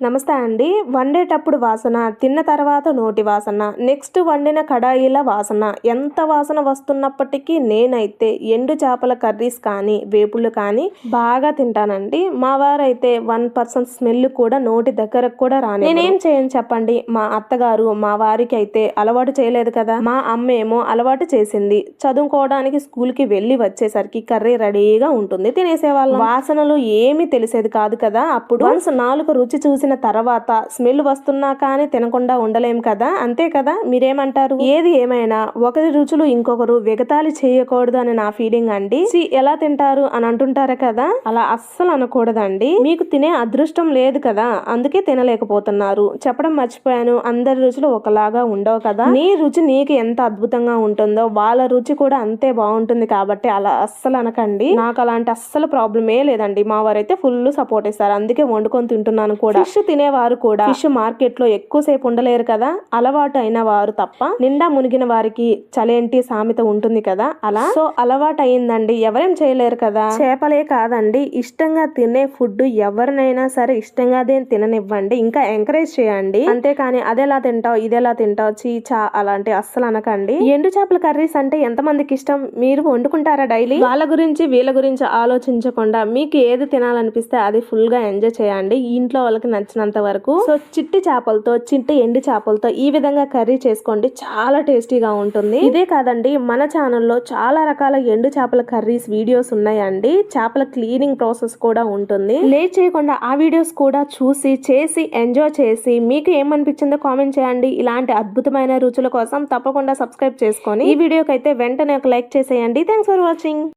నమస్తే అండి. వండేటప్పుడు వాసన తిన్న తర్వాత నోటి వాసన నెక్స్ట్ వండిన కడాయిల వాసన. ఎంత వాసన వస్తున్నప్పటికీ నేనైతే ఎండు చేపల కర్రీస్ కానీ వేపుళ్ళు కానీ బాగా తింటానండి. మా వారైతే వన్ పర్సెంట్ స్మెల్ కూడా నోటి దగ్గరకు కూడా రాని నేనేం చేయను చెప్పండి. మా అత్తగారు మా వారికి అయితే అలవాటు చేయలేదు కదా. మా అమ్మ ఏమో అలవాటు చేసింది. చదువుకోవడానికి స్కూల్కి వెళ్ళి వచ్చేసరికి కర్రీ రెడీగా ఉంటుంది తినేసేవాళ్ళు. వాసనలు ఏమీ తెలిసేది కాదు కదా. అప్పుడు వన్స్ నాలుగు రుచి చూసి చేసిన తర్వాత స్మెల్ వస్తున్నా కానీ తినకుండా ఉండలేం కదా? అంతే కదా? మీరేమంటారు? ఏది ఏమైనా ఒకరి రుచులు ఇంకొకరు వెగతాళి చేయకూడదు అని నా ఫీలింగ్ అండి. ఎలా తింటారు అని అంటుంటారు కదా? అలా అస్సలు అనకూడదండి. మీకు తినే అదృష్టం లేదు కదా? అందుకే తినలేకపోతున్నారు. చెప్పడం మర్చిపోయాను. అందరి రుచులు ఒకలాగా ఉండవు కదా? నీ రుచి నీకు ఎంత అద్భుతంగా ఉంటుందో వాళ్ళ రుచి కూడా అంతే బాగుంటుంది కాబట్టి అలా అస్సలు అనకండి. నాకు అలాంటి అస్సలు ప్రాబ్లమే లేదండి. మా వారైతే ఫుల్ సపోర్ట్ ఇస్తారు అందుకే వండుకొని తింటున్నాను కూడా. ఫిష్ తినేవారు కూడా. ఫిష్ మార్కెట్లో ఎక్కువసేపు ఉండలేరు కదా అలవాటు అయిన వారు తప్ప నిండా మునిగిన వారికి చలేంటి సామెత ఉంటుంది కదా అలా? సో అలవాటు అయిందండి. ఎవరేం చేయలేరు కదా? చేపలే కాదండి. ఇష్టంగా తినే ఫుడ్ ఎవరినైనా సరే ఇష్టంగా అదే తిననివ్వండి. ఇంకా ఎంకరేజ్ చేయండి. అంతేకాని అదేలా తింటావు ఇదేలా తింటావు చీచా అలాంటి అస్సలు అనకండి. ఎండు చేపల కర్రీస్ అంటే ఎంత మందికి ఇష్టం? మీరు వండుకుంటారా డైలీ? వాళ్ళ గురించి వీళ్ళ గురించి ఆలోచించకుండా మీకు ఏది తినాలనిపిస్తే అది ఫుల్గా ఎంజాయ్ చేయండి. ఇంట్లో వాళ్ళకి నచ్చినంత వరకు సో చిట్టి చేపలతో చిట్టి ఎండు చేపలతో ఈ విధంగా కర్రీ చేసుకోండి. చాలా టేస్టీగా ఉంటుంది. ఇదే కాదండి మన ఛానల్లో చాలా రకాల ఎండు చేపల కర్రీస్ వీడియోస్ ఉన్నాయండి. చేపల క్లీనింగ్ ప్రాసెస్ కూడా ఉంటుంది. లేట్ చేయకుండా ఆ వీడియోస్ కూడా చూసి చేసి ఎంజాయ్ చేసి మీకు ఏమనిపించిందో కామెంట్ చేయండి. ఇలాంటి అద్భుతమైన రుచుల కోసం తప్పకుండా సబ్స్క్రైబ్ చేసుకొని ఈ వీడియోకి అయితే వెంటనే ఒక లైక్ చేసేయండి. Thanks for watching.